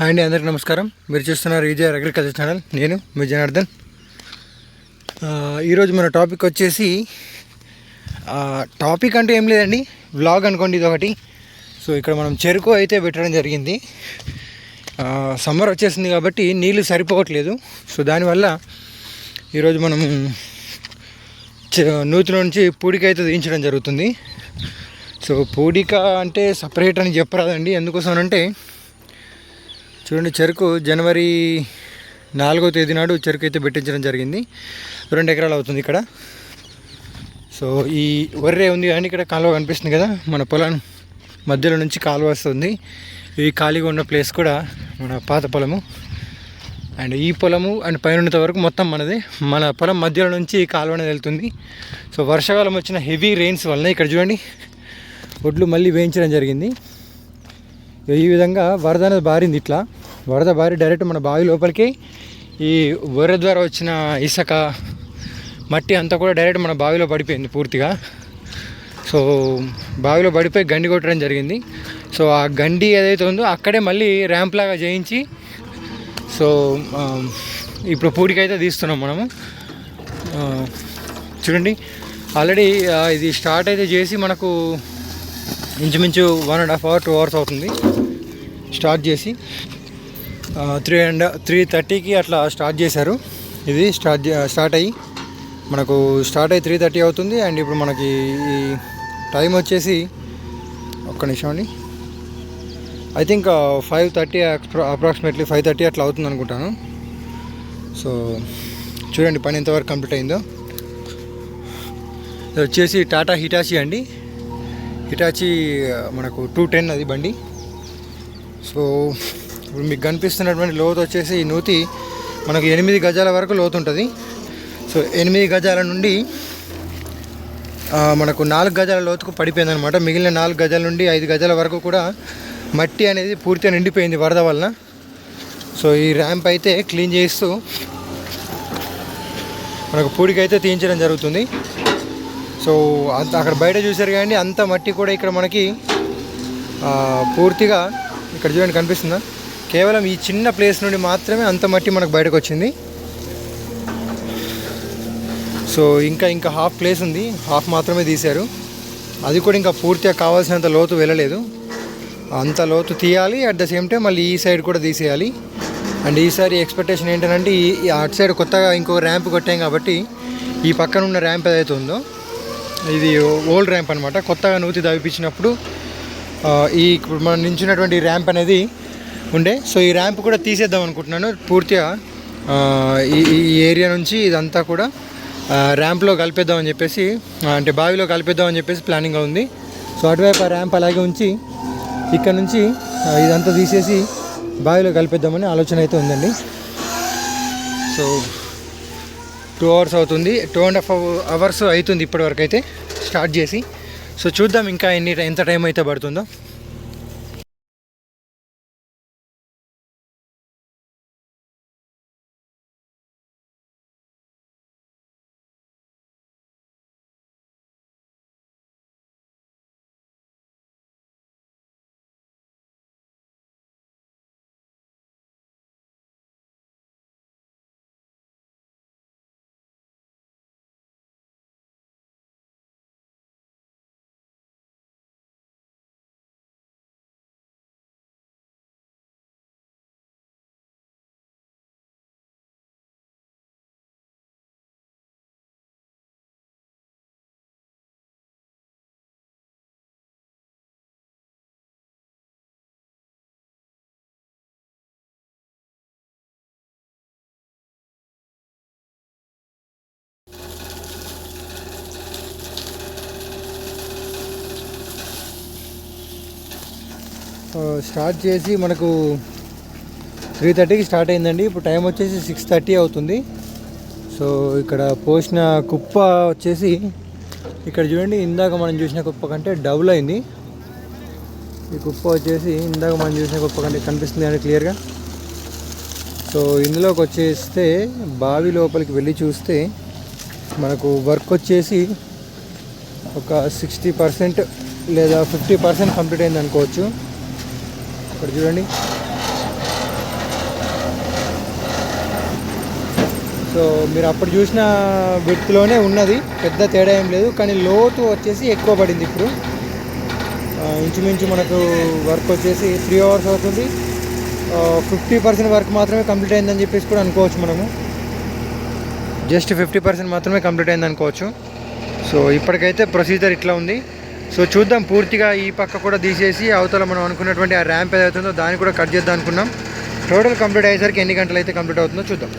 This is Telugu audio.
హాయ్ అండి అందరికీ నమస్కారం. మీరు చూస్తున్నారు విజయ్ అగ్రికల్చర్ ఛానల్. నేను మీ జనార్దన్. ఈరోజు మన టాపిక్ వచ్చేసి టాపిక్ అంటే ఏం లేదండి వ్లాగ్ అనుకోండి ఇది ఒకటి. సో ఇక్కడ మనం చెరుకు అయితే పెట్టడం జరిగింది. సమ్మర్ వచ్చేసింది కాబట్టి నీళ్ళు సరిపోవట్లేదు. సో దానివల్ల ఈరోజు మనం నూతుల నుంచి పూడిక అయితే దించడం జరుగుతుంది. సో పూడిక అంటే సపరేట్ అని చెప్పరాదండి. ఎందుకోసం అంటే చూడండి చెరుకు జనవరి నాలుగో తేదీ నాడు చెరుకు అయితే పెట్టించడం జరిగింది. రెండు ఎకరాలు అవుతుంది ఇక్కడ. సో ఈ వర్రే ఉంది కానీ ఇక్కడ కాలువ కనిపిస్తుంది కదా మన పొలం మధ్యలో నుంచి కాలువ వస్తుంది. ఈ ఖాళీగా ఉన్న ప్లేస్ కూడా మన పాత పొలము. అండ్ ఈ పొలము అండ్ పైన వరకు మొత్తం మనదే. మన పొలం మధ్యలో నుంచి ఈ కాలువ అనేది వెళ్తుంది. సో వర్షాకాలం వచ్చిన హెవీ రెయిన్స్ వలన ఇక్కడ చూడండి ఒడ్లు మళ్ళీ వేయించడం జరిగింది. ఈ విధంగా వరద అనేది బారింది ఇట్లా. వరద బారి డైరెక్ట్ మన బావి లోపలికి ఈ వరద ద్వారా వచ్చిన ఇసుక మట్టి అంతా కూడా డైరెక్ట్ మన బావిలో పడిపోయింది పూర్తిగా. సో బావిలో పడిపోయి గండి కొట్టడం జరిగింది. సో ఆ గండి ఏదైతే ఉందో అక్కడే మళ్ళీ ర్యాంప్ లాగా చేయించి సో ఇప్పుడు పూడికైతే తీస్తున్నాం మనము. చూడండి. ఆల్రెడీ ఇది స్టార్ట్ అయితే చేసి మనకు ఇంచుమించు one and half hour two hours అవుతుంది. స్టార్ట్ చేసి. త్రీ అండ్ త్రీ థర్టీకి అట్లా స్టార్ట్ చేశారు. ఇది స్టార్ట్ స్టార్ట్ అయ్యి. మనకు స్టార్ట్ అయ్యి త్రీ థర్టీ అవుతుంది అండ్ ఇప్పుడు మనకి ఈ టైం వచ్చేసి ఒక్క నిమిషం అండి. I think five thirty approximately five thirty అట్లా అవుతుంది అనుకుంటాను. సో చూడండి పని ఎంతవరకు కంప్లీట్ అయిందో. ఇది వచ్చేసి టాటా హిటాచి అండి. హిటాచి మనకు టూ టెన్ అది బండి. సో ఇప్పుడు మీకు కనిపిస్తున్నటువంటి లోతు వచ్చేసి ఈ నూతి మనకు ఎనిమిది గజాల వరకు లోతు ఉంటుంది. సో ఎనిమిది గజాల నుండి మనకు నాలుగు గజాల లోతుకు పడిపోయింది అనమాట మిగిలిన నాలుగు గజాల నుండి ఐదు గజాల వరకు కూడా మట్టి అనేది పూర్తిగా నిండిపోయింది వరద వలన. సో ఈ ర్యాంప్ అయితే క్లీన్ చేస్తూ మనకు పూడికైతే తీయించడం జరుగుతుంది. సో అంత అక్కడ బయట చూసారు కానీ అంత మట్టి కూడా ఇక్కడ మనకి పూర్తిగా ఇక్కడ చూడండి కనిపిస్తుందా? కేవలం ఈ చిన్న ప్లేస్ నుండి మాత్రమే అంత మట్టి మనకు బయటకు వచ్చింది. సో ఇంకా ఇంకా హాఫ్ ప్లేస్ ఉంది. హాఫ్ మాత్రమే తీశారు. అది కూడా ఇంకా పూర్తిగా కావాల్సినంత లోతు వెళ్ళలేదు. అంత లోతు తీయాలి. అట్ ద సేమ్ టైం మళ్ళీ ఈ సైడ్ కూడా తీసేయాలి. అండ్ ఈసారి ఎక్స్పెక్టేషన్ ఏంటంటే ఈ అటు సైడ్ కొత్తగా ఇంకో ర్యాంప్ కొట్టాం కాబట్టి ఈ పక్కన ఉన్న ర్యాంప్ ఏదైతే ఉందో ఇది ఓల్డ్ ర్యాంప్ అనమాట కొత్తగా నూతి దవిపించినప్పుడు ఈ ఇప్పుడు మనం నించున్నటువంటి ర్యాంప్ అనేది ఉండే. సో ఈ ర్యాంప్ కూడా తీసేద్దాం అనుకుంటున్నాను. పూర్తిగా ఈ ఈ ఏరియా నుంచి ఇదంతా కూడా ర్యాంప్లో కలిపేద్దామని చెప్పేసి అంటే బావిలో కలిపేద్దామని చెప్పేసి ప్లానింగ్గా ఉంది. సో అటువైపు ఆ ర్యాంప్ అలాగే ఉంచి ఇక్కడ నుంచి ఇదంతా తీసేసి బావిలో కలిపేద్దామని ఆలోచన అయితే ఉందండి. సో టూ అవర్స్ అవుతుంది. టూ అండ్ హాఫ్ అవర్స్ అవుతుంది ఇప్పటివరకు అయితే స్టార్ట్ చేసి. సో చూద్దాం ఇంకా ఎన్ని ఎంత టైం అయితే పడుతుందో. స్టార్ట్ చేసి మనకు త్రీ థర్టీకి స్టార్ట్ అయిందండి. ఇప్పుడు టైం వచ్చేసి సిక్స్ థర్టీ అవుతుంది. సో ఇక్కడ పోసిన కుప్ప వచ్చేసి ఇక్కడ చూడండి ఇందాక మనం చూసిన కుప్ప కంటే డబుల్ అయింది. ఈ కుప్ప వచ్చేసి ఇందాక మనం చూసిన కుప్ప కంటే కనిపిస్తుంది అండి క్లియర్గా సో ఇందులోకి వచ్చేస్తే బావి లోపలికి వెళ్ళి చూస్తే మనకు వర్క్ వచ్చేసి ఒక సిక్స్టీ పర్సెంట్ లేదా ఫిఫ్టీ పర్సెంట్ కంప్లీట్ అయింది అనుకోవచ్చు. ఇక్కడ చూడండి. సో మీరు అప్పుడు చూసిన విత్లోనే ఉన్నది. పెద్ద తేడా ఏం లేదు. కానీ లోతు వచ్చేసి ఎక్కువ పడింది ఇప్పుడు. ఇంచుమించు మనకు వర్క్ వచ్చేసి త్రీ అవర్స్ అవుతుంది. ఫిఫ్టీ పర్సెంట్ వర్క్ మాత్రమే కంప్లీట్ అయిందని చెప్పేసి కూడా అనుకోవచ్చు మనము. జస్ట్ ఫిఫ్టీ పర్సెంట్ మాత్రమే కంప్లీట్ అయింది అనుకోవచ్చు సో ఇప్పటికైతే ప్రొసీజర్ ఇట్లా ఉంది. సో చూద్దాం పూర్తిగా ఈ పక్క కూడా తీసేసి అవతల మనం అనుకున్నటువంటి ఆ ర్యాంప్ ఏదైతుందో దాన్ని కూడా కట్ చేద్దాం అనుకున్నాం. టోటల్ కంప్లీట్ అయ్యేసరికి ఎన్ని గంటలు అయితే కంప్లీట్ అవుతుందో చూద్దాం.